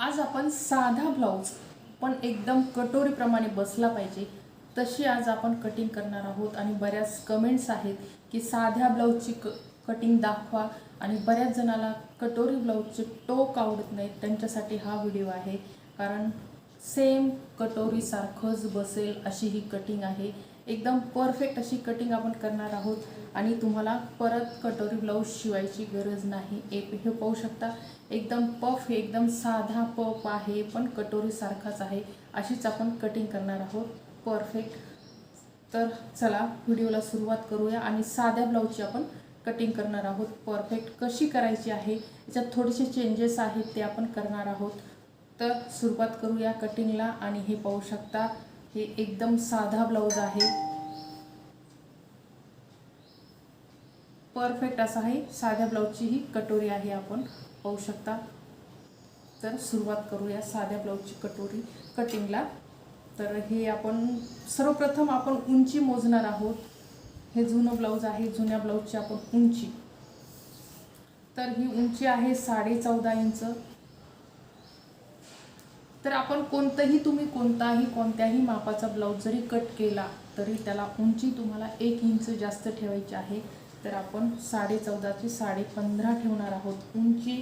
आज आपण साधा ब्लाऊज पण एकदम कटोरीप्रमाणे बसला पाहिजे. तशी आज आपण कटिंग करणार आहोत आणि बऱ्याच कमेंट्स आहेत की साध्या ब्लाऊजची क कटिंग दाखवा आणि बऱ्याच जणाला कटोरी ब्लाऊजचे टोक आवडत नाहीत. त्यांच्यासाठी हा व्हिडिओ आहे. कारण सेम कटोरीसारखंच बसेल अशी ही कटिंग आहे. एकदम परफेक्ट अशी कटिंग आपण करणार आहोत. आणि तुम्हाला परत कटोरी ब्लाऊज शिवायची गरज नाही. एक हे पाहू शकता एकदम पफ एकदम साधा पफ आहे पण कटोरीसारखाच आहे. अशीच आपण कटिंग करणार आहोत. परफेक्ट तर चला व्हिडिओला सुरुवात करूया आणि साध्या ब्लाऊजची आपण कटिंग करणार आहोत. परफेक्ट कशी करायची आहे? याच्यात थोडेसे चेंजेस आहेत ते आपण करणार आहोत. तर सुरुवात करूया कटिंगला आणि हे पाहू शकता हे एकदम साधा ब्लाऊज आहे. परफेक्ट असा आहे. साध्या ब्लाऊजची ही कटोरी आहे आपण. पाहू शकता. तर सुरुवात करूया साध्या ब्लाऊजची कटोरी कटिंगला. तर हे आपण सर्वप्रथम आपण उंची मोजणार आहोत. हे जुनं ब्लाऊज आहे. जुन्या ब्लाऊजची आपण उंची. तर ही उंची आहे साडे चौदा इंच. तर आपण कोणतंही तुम्ही कोणताही कोणत्याही मापाचा ब्लाऊज जरी कट केला तरी त्याला उंची तुम्हाला एक इंच जास्त ठेवायची आहे. तर आपण साडे चौदाची साडे पंधरा ठेवणार आहोत उंची.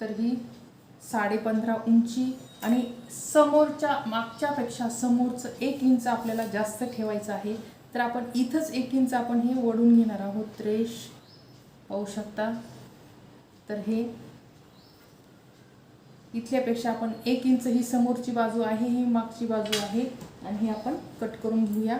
तर ही साडे पंधरा उंची आणि समोरच्या मागच्यापेक्षा समोरचं एक इंच आपल्याला जास्त ठेवायचं आहे. तर आपण इथंच एक इंच आपण हे ओढून घेणार आहोत. रेश पाहू शकता. तर हे इथल्यापेक्षा आपण एक इंच ही समोरची बाजू आहे ही मागची बाजू आहे. आणि हे आपण कट करून घेऊया.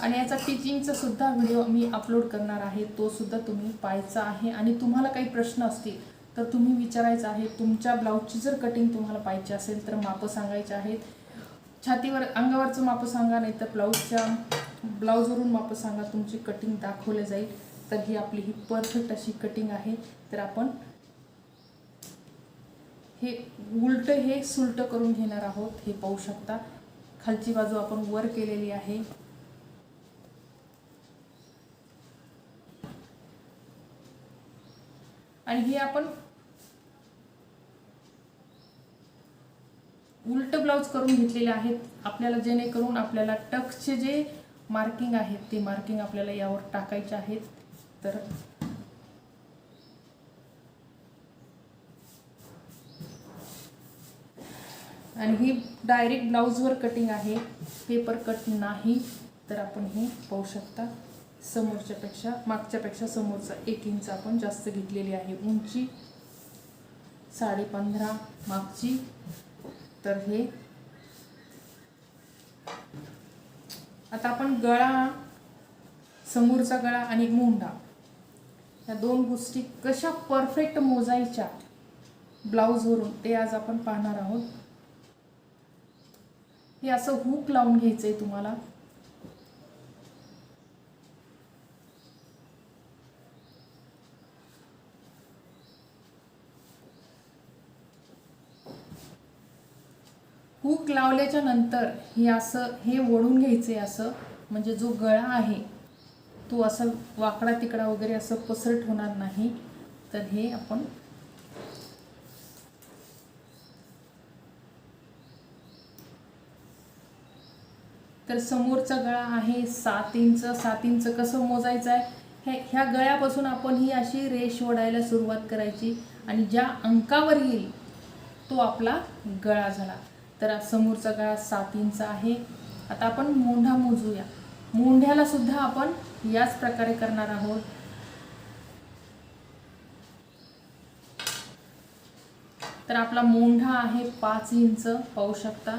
आणि याचा टिचिंगचा सुद्धा व्हिडिओ मी अपलोड करणार आहे. तो सुद्धा तुम्ही पाहायचा आहे. आणि तुम्हाला काही प्रश्न असतील तर तुम्ही विचारायचं आहे तुमच्या ब्लाऊजची जर कटिंग तुम्हाला पाहिजे असेल तर मापं सांगायचे आहेत. छातीवर अंगावरचं मापं सांगा नाही तर ब्लाऊजच्या ब्लाऊजवरून मापं सांगा तुमची कटिंग दाखवली जाईल. तर ही आपली ही परफेक्ट अशी कटिंग आहे. तर आपण हे उलट हे सुलट करून घेणार आहोत हे पाहू शकता. खालची बाजू आपण वर केलेली आहे. आणि हे आपण उलट ब्लाऊज करून घेतलेले आहेत. आपल्याला जेणेकरून आपल्याला टक्सचे जे मार्किंग आहेत ते मार्किंग आपल्याला यावर टाकायचे आहेत. तर आणि ही डायरेक्ट ब्लाऊजवर कटिंग आहे. पेपर कट नाही. तर आपण हे पाहू शकता. समोरच्यापेक्षा मागच्यापेक्षा समोरचा एक इंच आपण जास्त घेतलेली आहे. उंची साडे पंधरा मागची. तर हे. आता आपण गळा समोरचा गळा आणि मुंडा. या दोन गोष्टी कशा परफेक्ट मोजायच्या ब्लाऊजवरून ते आज आपण पाहणार आहोत. हे असं हुक लावून घ्यायचं आहे तुम्हाला. हुक लावल्याच्या नंतर हे असं हे ओढून घ्यायचे असं म्हणजे जो गळा आहे तो असं वाकडा तिकडा वगैरे असं पसरट होणार नाही. तर हे आपण तर समोरचा गळा आहे सात इंच सात इंच कसं मोजायचं आहे हे ह्या गळ्यापासून आपण ही अशी रेष ओढायला सुरुवात करायची आणि ज्या अंकावर येईल तो आपला गळा झाला. तर समोरचा गळा सात इंच आहे. आता आपण मोंढा मोजूया. मोंढ्याला सुद्धा आपण याच प्रकारे करणार आहोत. तर आपला मोंढा आहे पाच इंच पाहू शकता.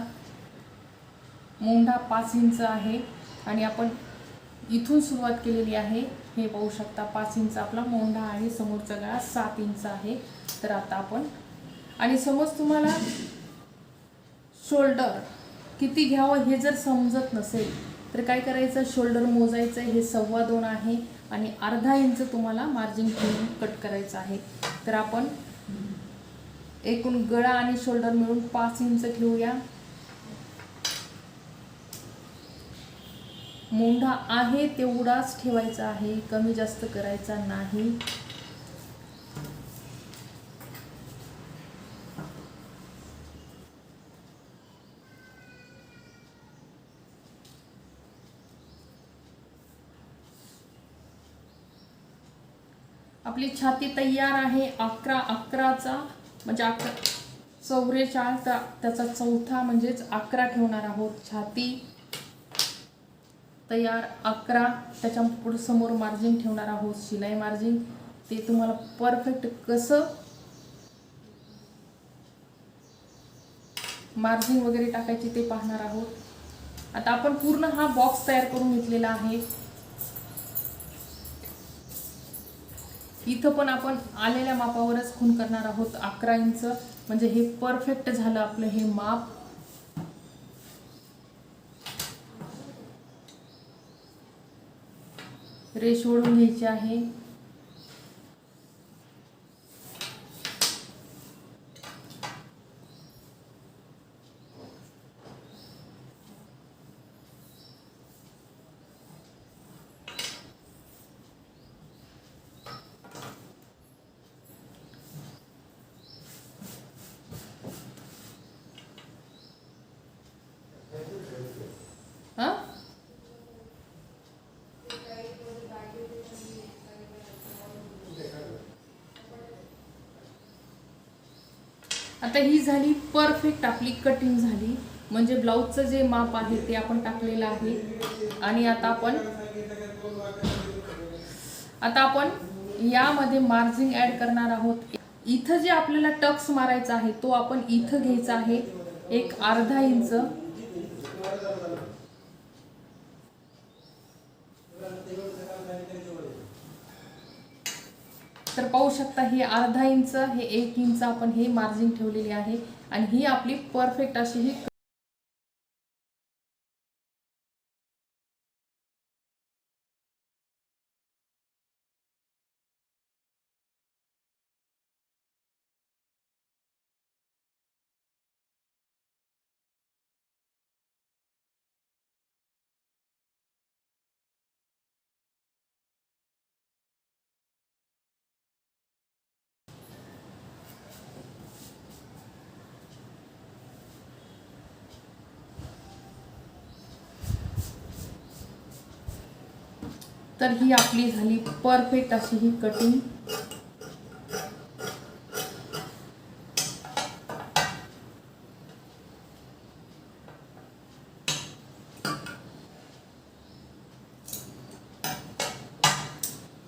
मोंढा पाच इंच आहे आणि आपण इथून सुरुवात केलेली आहे. हे पाहू शकता पाच इंच आपला मोंढा आहे. समोरचा गळा सात इंच आहे. तर आता आपण आणि समज तुम्हाला शोल्डर. किती घ्यावं हे जर समजत नसेल तर काय करायचं? शोल्डर मोजायचं हे सव्वा दोन आहे आणि अर्धा इंच तुम्हाला मार्जिन ठेवून कट करायचं आहे. तर आपण एकूण गळा आणि शोल्डर मिळून पाच इंच घेऊया. मोंढा आहे तेवढाच ठेवायचा आहे कमी जास्त करायचा नाही. आपली छाती तयार आहे अकरा अकराचा म्हणजे अकरा चौवेचाळीस त्या- त्याचा चौथा म्हणजेच अकरा ठेवणार आहोत. छाती तयार अकरा त्याच्या पुढे समोर मार्जिन ठेवणार आहोत. शिलाई मार्जिन ते तुम्हाला परफेक्ट कसं मार्जिन वगैरे टाकायची ते पाहणार आहोत. आता आपण पूर्ण हा बॉक्स तयार करून घेतलेला आहे. इथं पण आपण आलेल्या मापावरच खून करणार आहोत. अकरा इंच म्हणजे हे परफेक्ट झालं आपलं हे माप. रेश ओढून घ्यायची आहे. आता ही झाली परफेक्ट आपली कटिंग झाली. म्हणजे ब्लाऊजचं जे माप आहे ते आपण टाकलेलं आहे. आणि आता आपण आता आपण यामध्ये मार्जिन ॲड करणार आहोत. इथं जे आपल्याला टक्स मारायचा आहे तो आपण इथं घ्यायचा आहे एक अर्धा इंच. तर पाहू शकता हे अर्धा इंच हे एक इंच आपण हे मार्जिन ठेवलेली आहे. आणि ही आपली परफेक्ट अशी ही तर ही आपली झाली परफेक्ट अशी ही कटिंग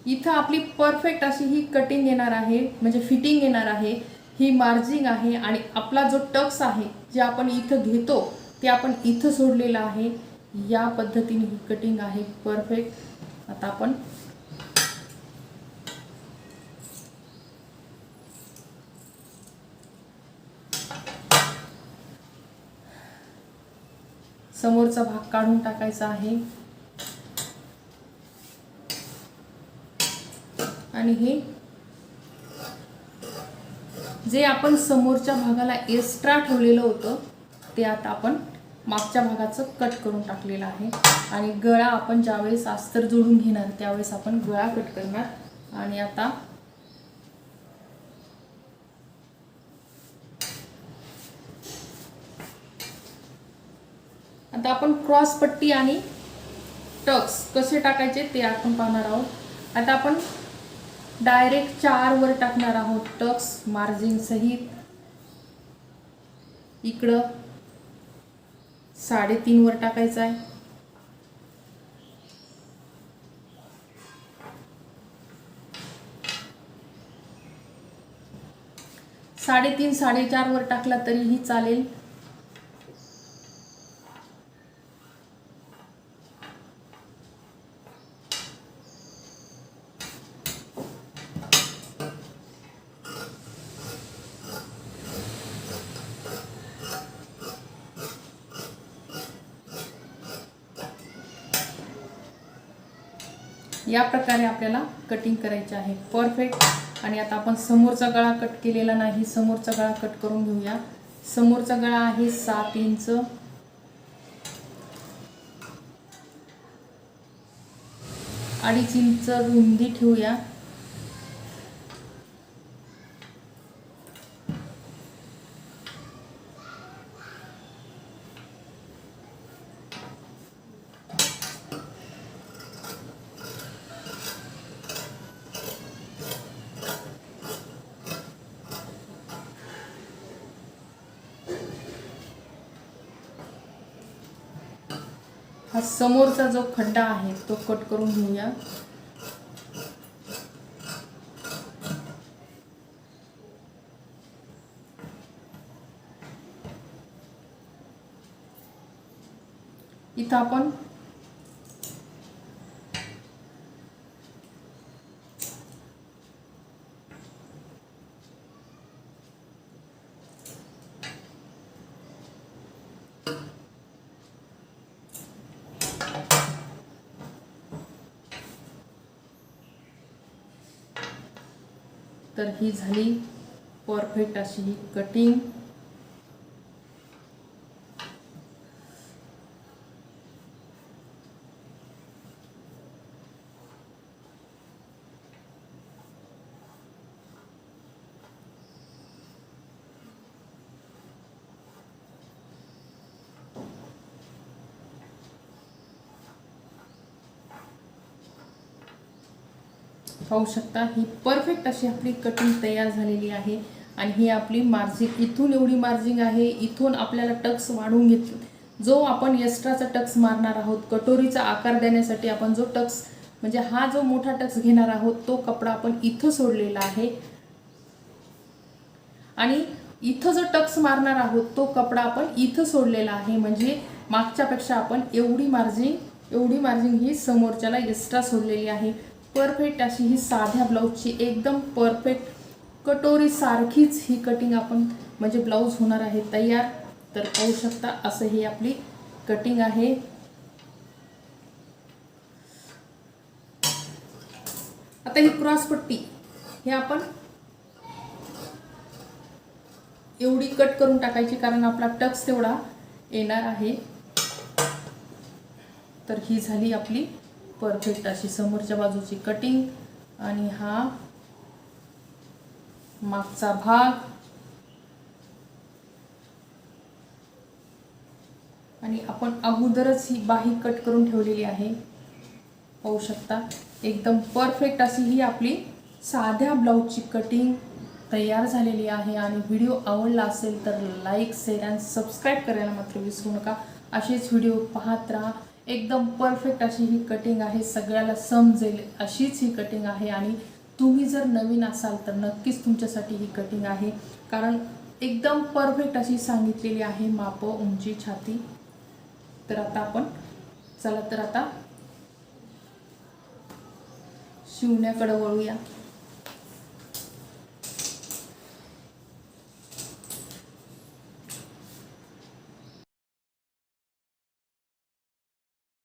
इथं आपली परफेक्ट अशी ही कटिंग येणार आहे म्हणजे फिटिंग येणार आहे. ही मार्जिंग आहे आणि आपला जो टक्स आहे जे आपण इथं घेतो ते आपण इथं सोडलेलं आहे. या पद्धतीने ही कटिंग आहे परफेक्ट आता आपण समोरचा भाग काढून टाकायचा आहे. आणि हे जे आपण समोरच्या भागाला एक्स्ट्रा ठेवलेलं होतं ते आता आपण मागच्या भागाचं कट करून टाकलेलं आहे. आणि गळा आपण ज्यावेळेस अस्तर जोडून घेणार त्यावेळेस आपण गळा कट करणार. आणि आता आता आपण क्रॉस पट्टी आणि टक्स कसे टाकायचे ते आपण पाहणार आहोत. आता आपण डायरेक्ट चार वर टाकणार आहोत टक्स मार्जिन सहित. इकडं साडेतीन वर टाकायचं आहे. साडेतीन साडेचार वर टाकला तरीही चालेल. या प्रकारे आपल्याला कटिंग करायचे आहे. परफेक्ट आणि आता आपण समोरचा गळा कट केलेला नाही समोरचा गळा कट करून घेऊया. समोरचा गळा आहे सात इंच. अडीच इंच रुंदी ठेवूया. समोरचा जो खड्डा आहे तो कट करून घेऊया. इथं आपण तर ही झाली परफेक्ट अशी ही कटिंग पाहू शकता ही परफेक्ट अशी आपली कटिंग तयार झालेली आहे. आणि ही आपली मार्जिंग इथून एवढी मार्जिंग आहे इथून आपल्याला टक्स वाढवून घेत जो आपण एक्स्ट्राचा टक्स मारणार आहोत कटोरीचा आकार देण्यासाठी आपण जो टक्स म्हणजे हा जो मोठा टक्स घेणार आहोत तो कपडा आपण इथं सोडलेला आहे. आणि इथं जो टक्स मारणार आहोत तो कपडा आपण इथं सोडलेला आहे. म्हणजे मागच्यापेक्षा आपण एवढी मार्जिंग एवढी मार्जिंग ही समोरच्याला एक्स्ट्रा सोडलेली आहे. परफेक्ट अशी ही साध्या ब्लाऊजची एकदम परफेक्ट कटोरी सारखीच ही कटिंग आपण म्हणजे ब्लाऊज होणार आहे तयार. तर पाहू शकता असं ही आपली कटिंग आहे. आता ही क्रॉसपट्टी हे आपण एवढी कट करून टाकायची कारण आपला टक्स तेवढा येणार आहे. तर ही झाली आपली परफेक्ट अशी समोरच्या बाजूची कटिंग आणि हा मागचा भाग. आणि आपण अगोदरच ही बाही कट करून ठेवलेली आहे. पाहू शकता एकदम परफेक्ट अशी ही आपली साध्या ब्लाऊजची कटिंग तयार झालेली आहे. आणि व्हिडिओ आवडला असेल तर लाईक शेअर आणि सबस्क्राईब करायला मात्र विसरू नका. असेच व्हिडिओ पाहत राहा. एकदम परफेक्ट अशी ही कटिंग आहे. सगळ्याला समजेल अशीच ही कटिंग आहे आणि तुम्ही जर नवीन असाल तर नक्कीच तुमच्यासाठी ही कटिंग आहे. कारण एकदम परफेक्ट अशी सांगितलेली आहे मापं उंची छाती. तर आता आपण चला तर आता शिवण्याकडे वळूया.